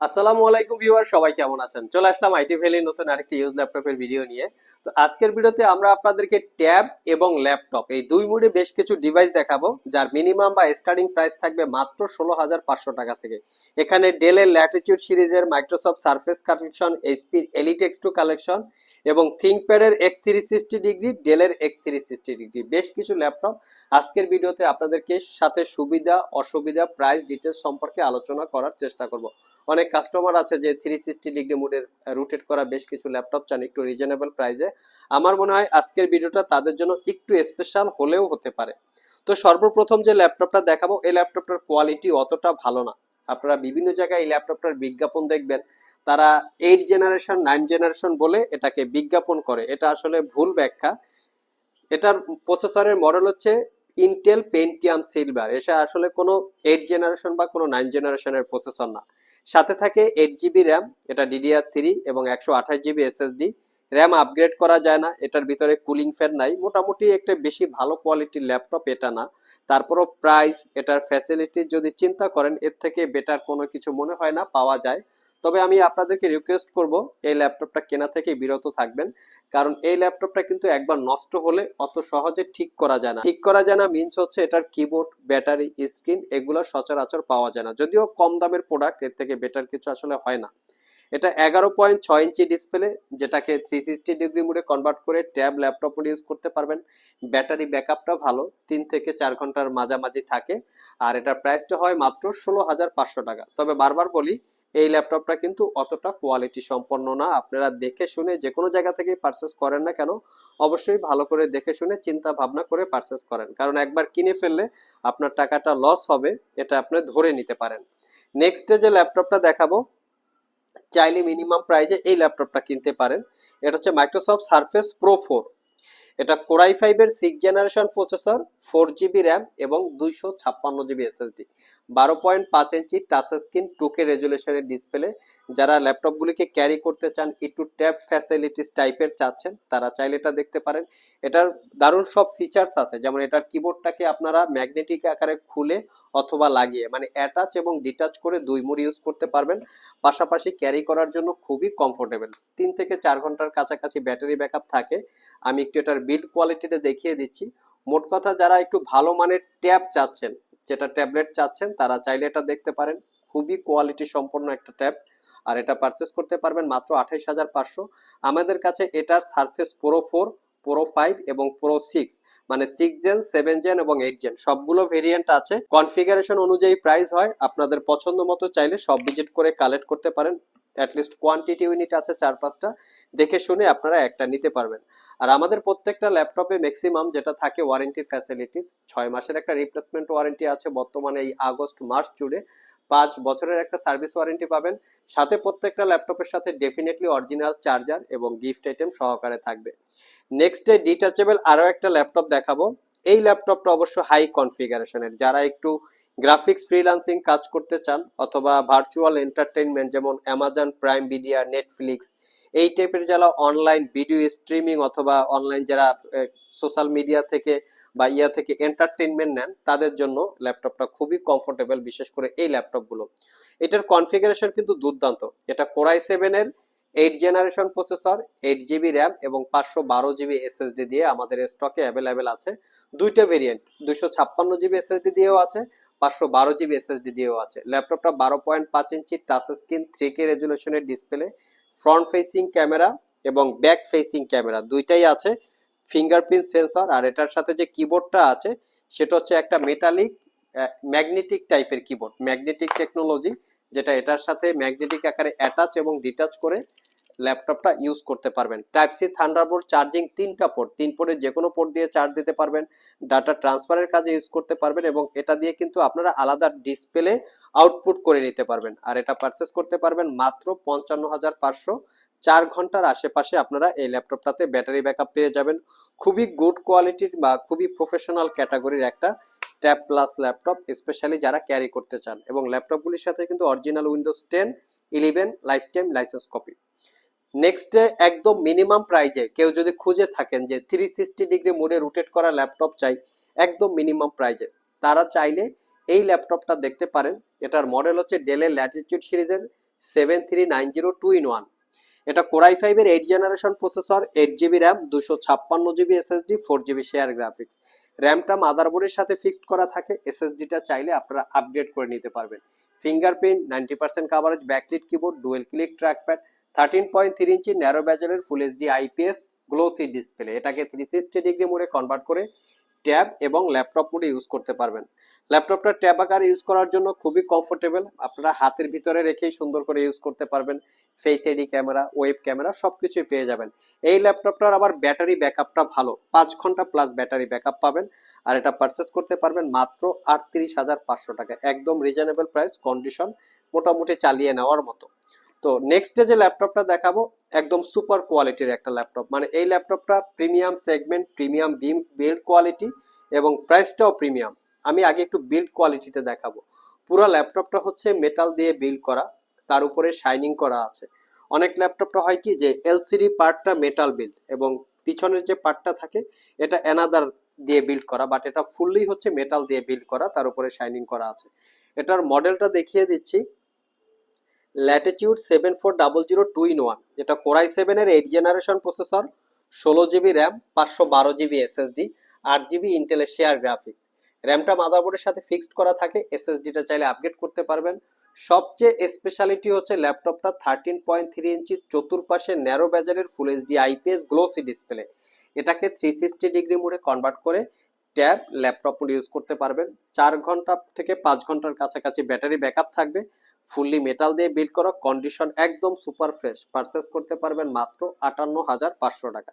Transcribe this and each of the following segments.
আসসালামু আলাইকুম ভিউয়ার, সবাই কেমন আছেন? চলে আসলাম আইটি ভ্যালি নতুন আরেকটি ইউজ ল্যাপটপের ভিডিও নিয়ে। তো আজকের ভিডিওতে আমরা আপনাদেরকে ট্যাব এবং ল্যাপটপ, এই দুই মুডে বেশ কিছু ডিভাইস দেখাবো, যার মিনিমাম বা স্টার্টিং প্রাইস থাকবে মাত্র ষোলো হাজার পাঁচশো টাকা থেকে। এখানে ডেলের ল্যাটিটিউড সিরিজের মাইক্রোসফট সার্ফেস কালেকশন এইচপির এলিট এক্স টু কালেকশন এবং থিঙ্কপ্যাডের এক্স থ্রি সিক্সটি ডিগ্রি ডেলের এক্স থ্রি সিক্সটি ডিগ্রি বেশ কিছু ল্যাপটপ আজকের ভিডিওতে আপনাদেরকে সাথে সুবিধা, অসুবিধা প্রাইস ডিটেলস সম্পর্কে আলোচনা করার চেষ্টা করব। অনেক কাস্টমার আছে যে থ্রি সিক্সটি ডিগ্রি মুডের রুটেট করা বেশ কিছু ল্যাপটপ চান, একটু রিজনেবল প্রাইসে আমার মনে হয় আজকের ভিডিওটা তাদের জন্য একটু স্পেশাল হলেও হতে পারে। তো সর্বপ্রথম যে ল্যাপটপটা দেখাবো, এই ল্যাপটপটার কোয়ালিটি অতটা ভালো না। আপনারা বিভিন্ন জায়গায় এই ল্যাপটপটার বিজ্ঞাপন দেখবেন। তারা এইট জেনারেশন নাইন জেনারেশন বলে এটাকে বিজ্ঞাপন করে। এটা আসলে ভুল ব্যাখ্যা। এটার প্রসেসরের মডেল হচ্ছে ইন্টেল পেন্টিয়াম সিলভার এটা আসলে কোনো এইট জেনারেশন বা কোনো নাইন জেনারেশনের প্রসেসর না। সাথে থাকে এইট জিবি র্যাম এটা ডিডিআর থ্রি এবং একশো আঠাশ জিবি এসএসডি র্যাম আপগ্রেড করা যায় না, এটার ভিতরে কুলিং ফ্যান নাই। মোটামুটি একটা বেশি ভালো কোয়ালিটির ল্যাপটপ এটা না। তারপরও প্রাইস এটার ফ্যাসিলিটি যদি চিন্তা করেন, এর থেকে বেটার কোনো কিছু মনে হয় না, পাওয়া যায়। তবে আমি আপনাদেরকে রিকোয়েস্ট করব, এই ল্যাপটপটা কেনা থেকে বিরত থাকবেন। কারণ এই ল্যাপটপটা কিন্তু একবার নষ্ট হলে অত সহজে ঠিক করা যায় না। ঠিক করা যায় না মিনস হচ্ছে এটার কিবোর্ড ব্যাটারি স্ক্রিন এগুলো সচরাচর পাওয়া যায় না। যদিও কম দামের প্রোডাক্টের থেকে বেটার কিছু আসলে হয় না। এটা এগারো পয়েন্ট ছয় ইঞ্চি ডিসপ্লে যেটাকে থ্রি সিক্সটি ডিগ্রি মোডে কনভার্ট করে ট্যাব ল্যাপটপ ইউজ করতে পারবেন। ব্যাটারি ব্যাকআপটা ভালো, তিন থেকে চার ঘণ্টার মাঝামাঝি থাকে। আর এটার প্রাইসটা হয় মাত্র ষোলো হাজার পাঁচশো টাকা। তবে বারবার বলি এই ল্যাপটপটা কিন্তু অতটা কোয়ালিটি সম্পন্ন না। আপনারা দেখে শুনে যে কোনো জায়গা থেকে পারচেস করেন না কেন, অবশ্যই ভালো করে দেখে শুনে চিন্তা ভাবনা করে পারচেস করেন। কারণ একবার কিনে ফেললে আপনার টাকাটা লস হবে, এটা আপনি ধরে নিতে পারেন। নেক্সট যে ল্যাপটপটা দেখাবো, চাইলে মিনিমাম প্রাইজে এই ল্যাপটপটা কিনতে পারেন। এটা হচ্ছে মাইক্রোসফট সারফেস প্রো ফোর এটা কোরাই ফাইভের six generation processor four GB RAM এবং দুইশো ছাপ্পান্ন জিবি এসএসডি বারো পয়েন্ট পাঁচ ইঞ্চি টাচ স্ক্রিন টুকে রেজুলেশনের ডিসপ্লে যারা ল্যাপটপগুলিকে ক্যারি করতে চান, একটু ট্যাব ফ্যাসিলিটিস টাইপের চাচ্ছেন, তারা চাইলে এটা দেখতে পারেন। এটার দারুণ সব ফিচার্স আছে, যেমন এটার কিবোর্ডটাকে আপনারা ম্যাগনেটিক আকারে খুলে অথবা লাগিয়ে মানে অ্যাটাচ এবং ডিটাচ করে দুই মুড ইউজ করতে পারবেন। পাশাপাশি ক্যারি করার জন্য খুবই কমফোর্টেবল তিন থেকে চার ঘণ্টার কাছাকাছি ব্যাটারি ব্যাকআপ থাকে। আমি একটু এটার বিল্ড কোয়ালিটিটা দেখিয়ে দিচ্ছি। মোট কথা যারা একটু ভালো মানের ট্যাব চাচ্ছেন, যেটা ট্যাবলেট চাচ্ছেন, তারা চাইলে এটা দেখতে পারেন। খুবই কোয়ালিটি সম্পন্ন একটা ট্যাব। আর এটা পারচেস করতে পারবেন মাত্র আঠাইশ হাজার পাঁচশো। আমাদের কাছে এটার Surface Pro four Pro five এবং প্রো সিক্স মানে সিক্স জেন সেভেন জেন এবং এইট জেন সবগুলো ভেরিয়েন্ট আছে। কনফিগারেশন অনুযায়ী প্রাইস হয়। আপনাদের পছন্দ মতো চাইলে সব ভিজিট করে কালেক্ট করতে পারেন। অ্যাটলিস্ট কোয়ান্টিটি ইউনিট আছে চার পাঁচটা। দেখে শুনে আপনারা একটা নিতে পারবেন। আর আমাদের প্রত্যেকটা ল্যাপটপে ম্যাক্সিমাম যেটা থাকে ওয়ারেন্টি ফ্যাসিলিটিস ছয় মাসের একটা রিপ্লেসমেন্ট ওয়ারেন্টি আছে। বর্তমানে এই আগস্ট মাস জুড়ে পাঁচ বছরের একটা সার্ভিস ওয়ারেন্টি পাবেন। সাথে প্রত্যেকটা ল্যাপটপের সাথে ডেফিনেটলি অরিজিনাল চার্জার এবং গিফট আইটেম সহকারে থাকবে। নেক্সট ডে ডিটাচেবল আরও একটা ল্যাপটপ দেখাবো। এই ল্যাপটপটা অবশ্য হাই কনফিগারেশনের যারা একটু গ্রাফিক্স ফ্রিল্যান্সিং কাজ করতে চান অথবা ভার্চুয়াল এন্টারটেইনমেন্ট যেমন অ্যামাজন প্রাইম ভিডিয়া নেটফ্লিক্স এই টাইপের যারা অনলাইন ভিডিও স্ট্রিমিং অথবা অনলাইন যারা সোশ্যাল মিডিয়া থেকে বা ইয়া থেকে এন্টারটেইনমেন্ট নেন, তাদের জন্য ল্যাপটপটা খুবই কমফোর্টেবল বিশেষ করে এই ল্যাপটপগুলো এটার কনফিগারেশন কিন্তু দুর্দান্ত। এটা কোরাই সেভেনের eight generation processor eight GB RAM এবং পাঁচশো বারো জিবি এসএসডি দিয়ে আমাদের স্টকে অ্যাভেলেবেল আছে। দুইটা ভেরিয়েন্ট দুইশো ছাপ্পান্ন জিবি এসএসডি দিয়েও আছে। পাঁচশো বারো জিবি এসএসডি দিয়েও আছে। ল্যাপটপটা বারো পয়েন্ট পাঁচ inch touch screen three K রেজুলেশনের display front facing camera এবং ব্যাক ফেসিং ক্যামেরা দুইটাই আছে। ফিঙ্গারপ্রিন্ট সেন্সর আর এটার সাথে যে কিবোর্ডটা আছে, সেটা হচ্ছে একটা মেটালিক ম্যাগনেটিক টাইপের কিবোর্ড ম্যাগনেটিক টেকনোলজি যেটা এটার সাথে ম্যাগনেটিক আকারে অ্যাটাচ এবং ডিটাচ করে ল্যাপটপটা ইউজ করতে পারবেন। টাইপ সি থান্ডারবোল্ট চার্জিং তিনটা পোর্ট তিন পোর্টের যে কোনো পোর্ট দিয়ে চার্জ দিতে পারবেন। ডাটা ট্রান্সফারের কাজে ইউজ করতে পারবেন এবং এটা দিয়ে কিন্তু আপনারা আলাদা ডিসপ্লে আউটপুট করে নিতে পারবেন। আর এটা পারচেস করতে পারবেন মাত্র পঞ্চান্ন হাজার পাঁচশো। চার ঘণ্টার আশেপাশে আপনারা এই ল্যাপটপটাতে ব্যাটারি ব্যাকআপ পেয়ে যাবেন। খুবই গুড কোয়ালিটির বা খুবই প্রফেশনাল ক্যাটাগরির একটা ট্যাব প্লাস ল্যাপটপ স্পেশালি যারা ক্যারি করতে চান। এবং ল্যাপটপগুলির সাথে কিন্তু original Windows ten eleven life time licence copy নেক্সটে একদম মিনিমাম প্রাইজে কেউ যদি খুঁজে থাকেন যে থ্রি সিক্সটি ডিগ্রি মোডে রোটেট করা ল্যাপটপ চাই, একদম মিনিমাম প্রাইজে তারা চাইলে এই ল্যাপটপটা দেখতে পারেন। এটার মডেল হচ্ছে ডেলের ল্যাটিটিউড সিরিজের seven three nine zero two in one এটা কোরাই ফাইভের eight generation processor eight GB RAM দুশো ছাপ্পান্ন GB SSD four GB share graphics র্যামটা মাদারবোর্ডের সাথে ফিক্সড করা থাকে। এসএসডিটা চাইলে আপনারা আপডেট করে নিতে পারবেন। Fingerprint ninety percent coverage backlit keyboard dual click trackpad thirteen point three inch narrow ব্যাজেলের full HD IPS glossy display এটাকে থ্রি সিক্সটি ডিগ্রি মোডে কনভার্ট করে ট্যাব এবং ল্যাপটপ মোডে ইউজ করতে পারবেন। ল্যাপটপটা ট্যাব আকারে ইউজ করার জন্য খুবই কমফোর্টেবল আপনারা হাতের ভিতরে রেখেই সুন্দর করে ইউজ করতে পারবেন। Face ID camera web camera সব কিছুই পেয়ে যাবেন। এই ল্যাপটপটার আবার ব্যাটারি ব্যাকআপটা ভালো। পাঁচ ঘণ্টা প্লাস ব্যাটারি ব্যাকআপ পাবেন। আর এটা পারচেস করতে পারবেন মাত্র আটত্রিশ হাজার পাঁচশো টাকা। একদম রিজনেবল প্রাইস কন্ডিশন মোটামুটি চালিয়ে নেওয়ার মতো। তো নেক্সট যে ল্যাপটপটা দেখাবো, একদম সুপার কোয়ালিটির একটা ল্যাপটপ মানে এই ল্যাপটপটা premium segment premium beam build quality এবং প্রাইসটাও প্রিমিয়াম আমি আগে একটু বিল্ড কোয়ালিটিতে দেখাবো। পুরো ল্যাপটপটা হচ্ছে মেটাল দিয়ে বিল্ড করা, তার উপরে শাইনিং করা আছে। অনেক ল্যাপটপটা হয় কি যে এলসিডি পার্টটা মেটাল বিল্ড এবং পিছনের যে পার্টটা থাকে, এটা অ্যানাদার দিয়ে বিল্ড করা বাট এটা ফুললি হচ্ছে মেটাল দিয়ে বিল্ড করা, তার উপরে শাইনিং করা আছে। এটার মডেলটা দেখিয়ে দিচ্ছি। Latitude seven four double zero two in one যেটা কোরাই সেভেনের এইট জেনারেশন প্রসেসর ষোলো জিবি র্যাম পাঁচশো বারো জিবি এসএসডি আট জিবি ইন্টেলের শেয়ার গ্রাফিক্স র্যামটা মাদারবোর্ডের সাথে ফিক্সড করা থাকে এসএসডিটা চাইলে আপগ্রেড করতে পারবেন। সবচেয়ে স্পেশালিটি হচ্ছে ল্যাপটপটা থার্টিন পয়েন্ট থ্রি ইঞ্চি চতুর্পাশে narrow ব্যাজারের full HD IPS glossy display এটাকে থ্রি সিক্সটি ডিগ্রি মোডে কনভার্ট করে ট্যাব ল্যাপটপ ইউজ করতে পারবেন। চার ঘণ্টা থেকে পাঁচ ঘণ্টার কাছাকাছি ব্যাটারি ব্যাকআপ থাকবে। ফুললি মেটাল দিয়ে বিল্ড করা কন্ডিশন একদম সুপার ফ্রেশ পারচেস করতে পারবেন মাত্র আটান্ন হাজার পাঁচশো টাকা।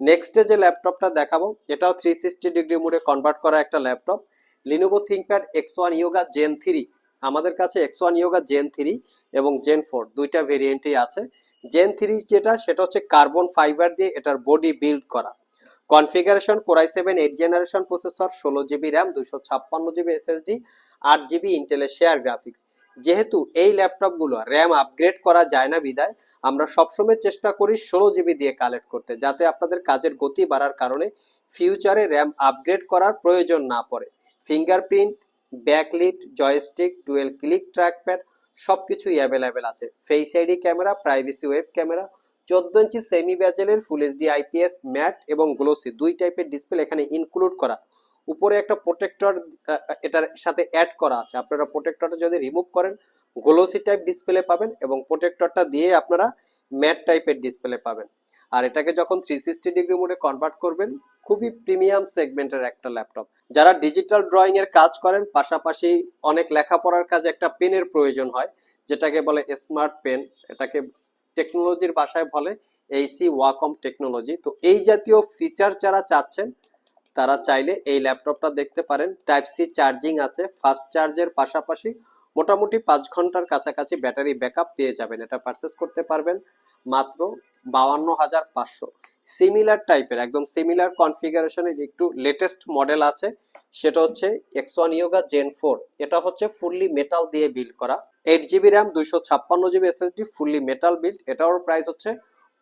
নেক্সটে যে ল্যাপটপটা দেখাবো, এটাও থ্রি সিক্সটি ডিগ্রি মোডে কনভার্ট করা একটা laptop Lenovo ThinkPad X one Yoga gen three আমাদের কাছে X one Yoga gen three এবং জেন ফোর দুইটা ভেরিয়েন্টই আছে। জেন থ্রি যেটা, সেটা হচ্ছে কার্বন ফাইবার দিয়ে এটার বডি বিল্ড করা। Configuration Core i seven eight generation processor ষোলো জিবি র্যাম দুইশো ছাপ্পান্ন জিবি এসএসডি আট জিবি ইন্টেলের শেয়ার গ্রাফিক্স যেহেতু এই ল্যাপটপগুলো র্যাম আপগ্রেড করা যায় না বিদায় আমরা সবসময় চেষ্টা করি ষোলো জিবি দিয়ে কালেক্ট করতে, যাতে আপনাদের কাজের গতি বাড়ার কারণে ফিউচারে র্যাম আপগ্রেড করার প্রয়োজন না পড়ে। Fingerprint, backlit, joystick, dual click, trackpad সব কিছুই অ্যাভেলেবেল আছে। Face ID camera, privacy web camera, চোদ্দ ইঞ্চি সেমি ব্যাজেলের ফুল এইচডি আইপিএস ম্যাট এবং গ্লোসি, দুই টাইপের ডিসপ্লে এখানে ইনক্লুড করা। উপরে একটা প্রোটেক্টর এটার সাথে অ্যাড করা আছে। আপনারা প্রোটেক্টরটা যদি রিমুভ করেন গ্লোসি টাইপ ডিসপ্লে পাবেন এবং প্রোটেক্টরটা দিয়ে আপনারা ম্যাট টাইপের ডিসপ্লে পাবেন। আর এটাকে যখন থ্রি সিক্সটি ডিগ্রি মোডে কনভার্ট করবেন, খুবই প্রিমিয়াম সেগমেন্টের একটা ল্যাপটপ যারা ডিজিটাল ড্রয়িং এর কাজ করেন, পাশাপাশি অনেক লেখাপড়ার কাজে একটা পেনের প্রয়োজন হয়, যেটাকে বলে স্মার্ট পেন এটাকে টেকনোলজির ভাষায় বলে এইসি ওয়াকম টেকনোলজি তো এই জাতীয় ফিচার যারা চাচ্ছেন তারা চাইলে এই ল্যাপটপটা দেখতে পারেন। টাইপ সি চার্জিং আছে। ফাস্ট চার্জের পাশাপাশি মোটামুটি পাঁচ ঘণ্টার কাছাকাছি ব্যাটারি ব্যাকআপ পেয়ে যাবেন। এটা পারচেস করতে পারবেন মাত্র বাউান্ন হাজার পাঁচশো সিমিলার টাইপের একদম সিমিলার কনফিগারেশনের একটু লেটেস্ট মডেল আছে। সেটা হচ্ছে X one Yoga gen four এটা হচ্ছে ফুললি মেটাল দিয়ে বিল্ড করা। এইট জিবি র্যাম দুইশো ছাপ্পান্ন GB SSD fully metal build এটার প্রাইস হচ্ছে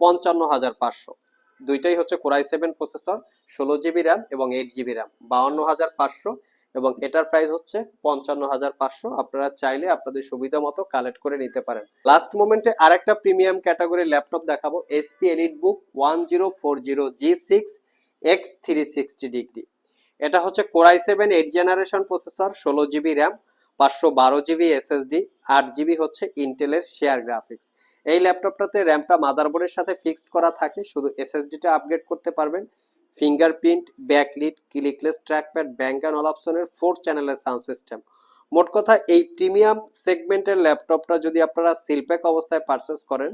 পঞ্চান্ন হাজার পাঁচশো। দুইটাই হচ্ছে কোরাই সেভেন প্রসেসর ষোলো জিবি র্যাম এবং এইট জিবি র্যাম বাউান্ন হাজার পাঁচশো এবং এটার প্রাইস হচ্ছে পঞ্চান্ন হাজার পাঁচশো। আপনারা চাইলে আপনাদের সুবিধা মতো কালেক্ট করে নিতে পারেন। লাস্ট মোমেন্টে আর একটা প্রিমিয়াম ক্যাটাগরি ল্যাপটপ দেখাবো HP EliteBook one zero four zero G six X three sixty degree এটা হচ্ছে Core i seven eight generation processor ষোলো জিবি র্যাম পাঁচশো বারো জিবি এসএসডি আট জিবি হচ্ছে ইন্টেলের শেয়ার গ্রাফিক্স এই ল্যাপটপটাতে র্যামটা মাদারবোর্ডের সাথে ফিক্সড করা থাকে, শুধু এসএসডিটা আপগ্রেড করতে পারবেন। Fingerprint, backlit, clickless, trackpad, Bang and all অপশনের ফোর চ্যানেলের সাউন্ড সিস্টেম মোট কথা, এই প্রিমিয়াম সেগমেন্টের ল্যাপটপটা যদি আপনারা সিলপ্যাক অবস্থায় পারচেস করেন,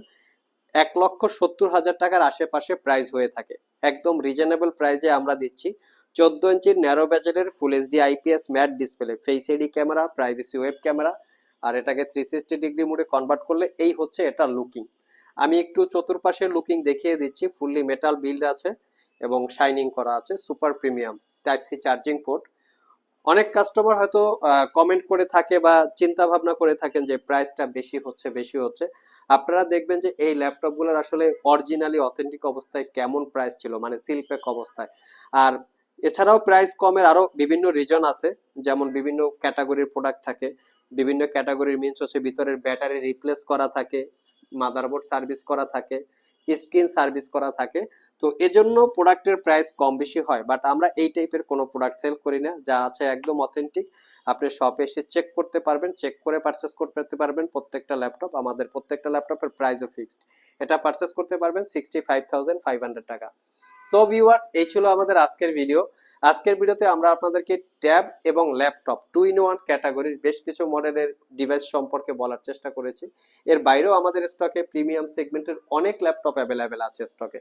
এক লক্ষ সত্তর হাজার টাকার আশেপাশে প্রাইস হয়ে থাকে। একদম রিজনেবল প্রাইসে আমরা দিচ্ছি। চোদ্দ ইঞ্চির narrow ব্যাজেলের full HD IPS matte display face ID camera privacy web camera আর এটাকে থ্রি সিক্সটি ডিগ্রি মোডে কনভার্ট করলে এই হচ্ছে এটা লুকিং আমি একটু চতুর্পাশের লুকিং দেখিয়ে দিচ্ছি ফুললি মেটাল বিল্ড আছে। এবং শাইনিং করা আছে super premium type C charging port অনেক কাস্টমার হয়তো কমেন্ট করে থাকে বা চিন্তা ভাবনা করে থাকেন যে প্রাইসটা বেশি হচ্ছে বেশি হচ্ছে। আপনারা দেখবেন যে এই ল্যাপটপগুলোর আসলে অরিজিনালি অথেন্টিক অবস্থায় কেমন প্রাইস ছিল মানে সিলপ্যাক অবস্থায়। আর এছাড়াও প্রাইস কমের আরও বিভিন্ন রিজন আছে, যেমন বিভিন্ন ক্যাটাগরির প্রোডাক্ট থাকে, বিভিন্ন ক্যাটাগরির মিন্স হচ্ছে ভিতরের ব্যাটারি রিপ্লেস করা থাকে মাদারবোর্ড সার্ভিস করা থাকে স্ক্রিন সার্ভিস করা থাকে। তো এজন্য প্রোডাক্টের প্রাইস কম বেশি হয়, বাট আমরা এই টাইপের কোনো প্রোডাক্ট সেল করি না, যা আছে একদম অথেন্টিক। আপনি শপে এসে চেক করতে পারবেন, চেক করে পারচেস করতে পারবেন, প্রত্যেকটা ল্যাপটপ আমাদের প্রত্যেকটা ল্যাপটপের প্রাইসও ফিক্সড এটা পারচেস করতে পারবেন sixty five thousand five hundred টাকা। সো ভিউয়ার্স এই ছিল আমাদের আজকের ভিডিও আজকের ভিডিওতে আমরা আপনাদেরকে ট্যাব এবং ল্যাপটপ টু ইন ওয়ান ক্যাটাগরির বেশ কিছু মডেলের ডিভাইস সম্পর্কে বলার চেষ্টা করেছি। এর বাইরেও আমাদের স্টকে প্রিমিয়াম সেগমেন্টের অনেক ল্যাপটপ অ্যাভেলেবেল আছে স্টকে